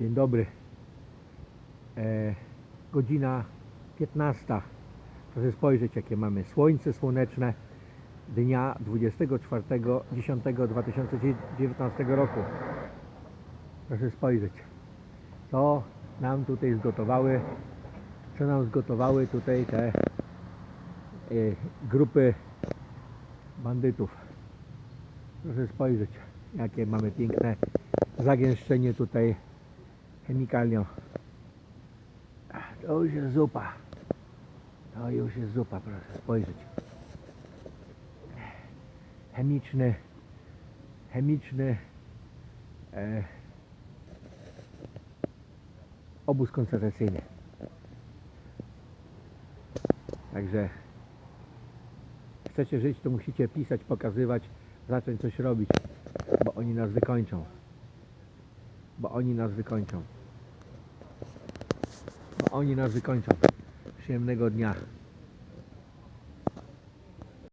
Dzień dobry. E, godzina 15. Proszę spojrzeć, jakie mamy słońce słoneczne dnia 24.10.2019 roku. Proszę spojrzeć, co nam tutaj zgotowały, co nam zgotowały tutaj te e, grupy bandytów. Proszę spojrzeć, jakie mamy piękne zagęszczenie tutaj chemikalią. To już jest zupa. To już jest zupa, proszę spojrzeć. Chemiczny, chemiczny e, obóz koncentracyjny. Także chcecie żyć, to musicie pisać, pokazywać, zacząć coś robić, bo oni nas wykończą. Bo oni nas wykończą. Oni nas wykończą. Przyjemnego dnia.